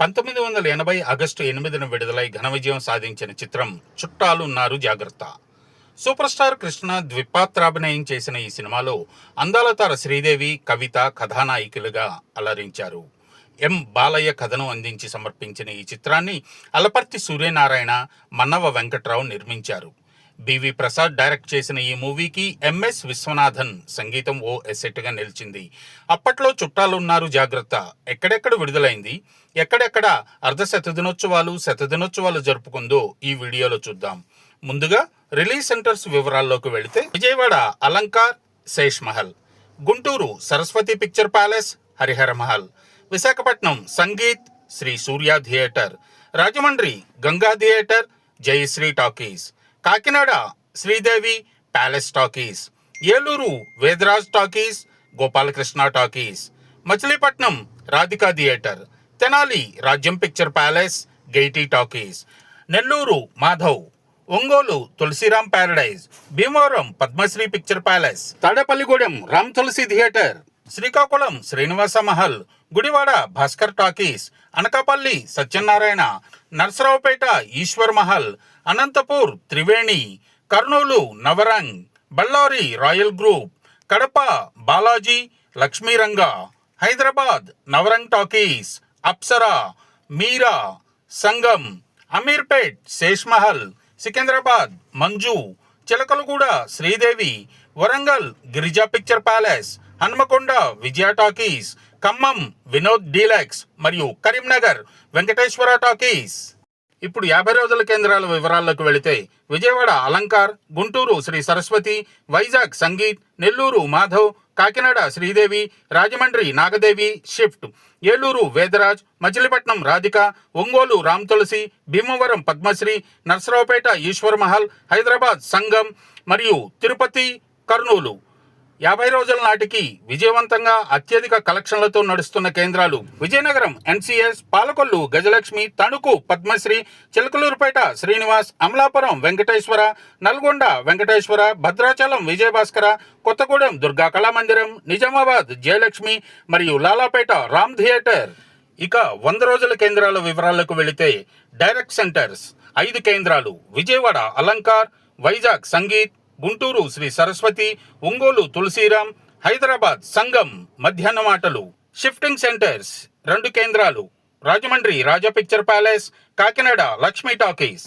పంతొమ్మిది వందల ఎనభై ఆగస్టు ఎనిమిదిన విడుదలై ఘన విజయం సాధించిన చిత్రం చుట్టాలు ఉన్నారు జాగ్రత్త. సూపర్ స్టార్ కృష్ణ ద్విపాత్రాభినయం చేసిన ఈ సినిమాలో అందాల తార శ్రీదేవి కవిత కథానాయికలుగా అలరించారు. ఎం బాలయ్య కథను అందించి సమర్పించిన ఈ చిత్రాన్ని అలపర్తి సూర్యనారాయణ మన్నవ వెంకట్రావు నిర్మించారు. బివి ప్రసాద్ డైరెక్ట్ చేసిన ఈ మూవీకి ఎంఎస్ విశ్వనాథన్ సంగీతం ఓ ఎసెట్గా నిలిచింది. అప్పట్లో చుట్టాలున్నారు జాగ్రత్త. ఎక్కడెక్కడ విడుదలైంది? ఎక్కడెక్కడ అర్ధ శతదినోత్సవాలు శతదినోత్సవాలు జరుపుకుందో ఈ వీడియోలో చూద్దాం. ముందుగా రిలీజ్ సెంటర్స్ వివరాల్లోకి వెళితే Vijayawada Alankar Sesh Mahal Guntur Saraswati picture palace Harihara Mahal Visakhapatnam Sangeet Sri Surya theatre Rajahmundry Ganga theatre Jayasri talkies Kakinada Sridevi palace talkies Eluru Vedaraj talkies Gopalakrishna talkies Machilipatnam Radhika theatre Tenali Rajyam picture palace Gaiety talkies Nellore Madhav Ongole Tulasiram paradise Bhimavaram Padmasri picture palace Tadepalligudem Ram Tulasi theatre Srikakulam Srinivasa Mahal Gudivada Bhaskar talkies Anakapalli Satyanarayana Narasaraopet Eswar Mahal Anantapur Triveni Kurnool Navrang Bellary royal group Kadapa Balaji Lakshmiranga Hyderabad Navrang talkies Apsara Meera Sangam Ameerpet Sesh Mahal Secunderabad Manju Chilakalguda Sridevi Warangal Girija picture palace Hanamkonda Vijaya talkies Khammam Vinod deluxe మరియు Karimnagar Venkateswara talkies. ఇప్పుడు యాభై రోజుల కేంద్రాల వివరాల్లోకి వెళితే Vijayawada Alankar Guntur Sri Saraswati Vizag Sangeet Nellore Madhav Kakinada Sridevi Rajahmundry Nagadevi shift Eluru Vedaraj Machilipatnam Radhika Ongole Ram Tulasi Bhimavaram Padmasri Narasaraopet Eswar Mahal Hyderabad Sangam మరియు తిరుపతి కర్నూలు. యాభై రోజుల నాటికి విజయవంతంగా అత్యధిక కలెక్షన్లతో నడుస్తున్న కేంద్రాలు విజయనగరం ఎన్సీఎస్ పాలకొల్లు గజలక్ష్మి తణుకు పద్మశ్రీ చిలకలూరుపేట శ్రీనివాస్ అమలాపురం వెంకటేశ్వర నల్గొండ వెంకటేశ్వర భద్రాచలం విజయభాస్కర కొత్తగూడెం దుర్గా కళామందిరం నిజామాబాద్ జయలక్ష్మి మరియు లాలాపేట రామ్ థియేటర్. ఇక వంద రోజుల కేంద్రాల వివరాలకు వెళితే డైరెక్ట్ సెంటర్స్ ఐదు కేంద్రాలు విజయవాడ అలంకార్ వైజాగ్ సంగీత్ గుంటూరు శ్రీ సరస్వతి ఒంగోలు తులసిరాం హైదరాబాద్ సంగం మధ్యాహ్న మాటలు. షిఫ్టింగ్ సెంటర్స్ రెండు కేంద్రాలు. Rajahmundry Raja picture palace Kakinada Lakshmi talkies.